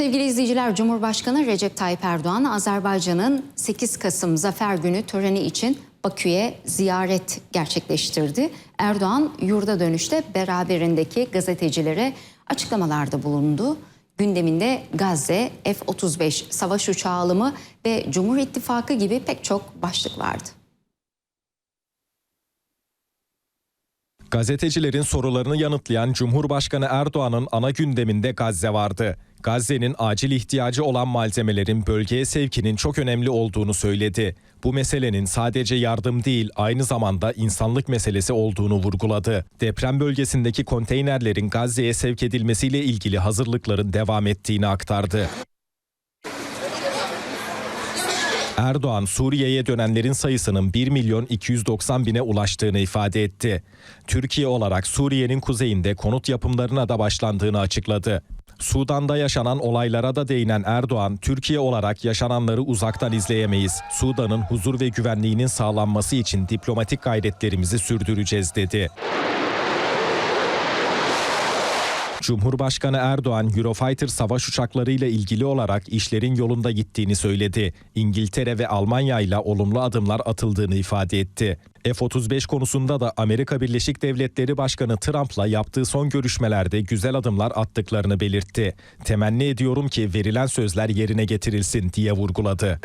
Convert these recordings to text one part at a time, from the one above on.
Sevgili izleyiciler, Cumhurbaşkanı Recep Tayyip Erdoğan, Azerbaycan'ın 8 Kasım Zafer Günü töreni için Bakü'ye ziyaret gerçekleştirdi. Erdoğan yurda dönüşte beraberindeki gazetecilere açıklamalarda bulundu. Gündeminde Gazze, F-35 savaş uçağı alımı ve Cumhur İttifakı gibi pek çok başlık vardı. Gazetecilerin sorularını yanıtlayan Cumhurbaşkanı Erdoğan'ın ana gündeminde Gazze vardı. Gazze'nin acil ihtiyacı olan malzemelerin bölgeye sevkinin çok önemli olduğunu söyledi. Bu meselenin sadece yardım değil, aynı zamanda insanlık meselesi olduğunu vurguladı. Deprem bölgesindeki konteynerlerin Gazze'ye sevk edilmesiyle ilgili hazırlıkların devam ettiğini aktardı. Erdoğan, Suriye'ye dönenlerin sayısının 1 milyon 290 bine ulaştığını ifade etti. Türkiye olarak Suriye'nin kuzeyinde konut yapımlarına da başlandığını açıkladı. Sudan'da yaşanan olaylara da değinen Erdoğan, Türkiye olarak yaşananları uzaktan izleyemeyiz. Sudan'ın huzur ve güvenliğinin sağlanması için diplomatik gayretlerimizi sürdüreceğiz dedi. Cumhurbaşkanı Erdoğan, Eurofighter savaş uçaklarıyla ilgili olarak işlerin yolunda gittiğini söyledi. İngiltere ve Almanya ile olumlu adımlar atıldığını ifade etti. F-35 konusunda da Amerika Birleşik Devletleri Başkanı Trump'la yaptığı son görüşmelerde güzel adımlar attıklarını belirtti. Temenni ediyorum ki verilen sözler yerine getirilsin diye vurguladı.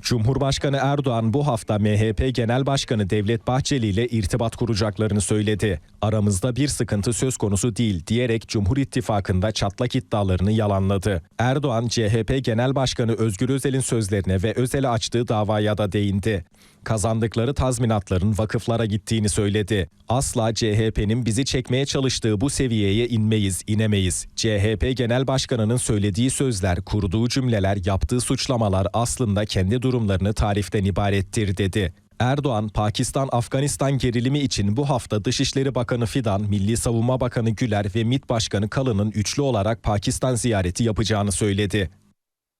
Cumhurbaşkanı Erdoğan bu hafta MHP Genel Başkanı Devlet Bahçeli ile irtibat kuracaklarını söyledi. Aramızda bir sıkıntı söz konusu değil diyerek Cumhur İttifakı'nda çatlak iddialarını yalanladı. Erdoğan CHP Genel Başkanı Özgür Özel'in sözlerine ve Özel'e açtığı davaya da değindi. Kazandıkları tazminatların vakıflara gittiğini söyledi. Asla CHP'nin bizi çekmeye çalıştığı bu seviyeye inmeyiz, inemeyiz. CHP Genel Başkanı'nın söylediği sözler, kurduğu cümleler, yaptığı suçlamalar aslında kendi durumlarını tariften ibarettir dedi. Erdoğan, Pakistan-Afganistan gerilimi için bu hafta Dışişleri Bakanı Fidan, Milli Savunma Bakanı Güler ve MİT Başkanı Kalın'ın üçlü olarak Pakistan ziyareti yapacağını söyledi.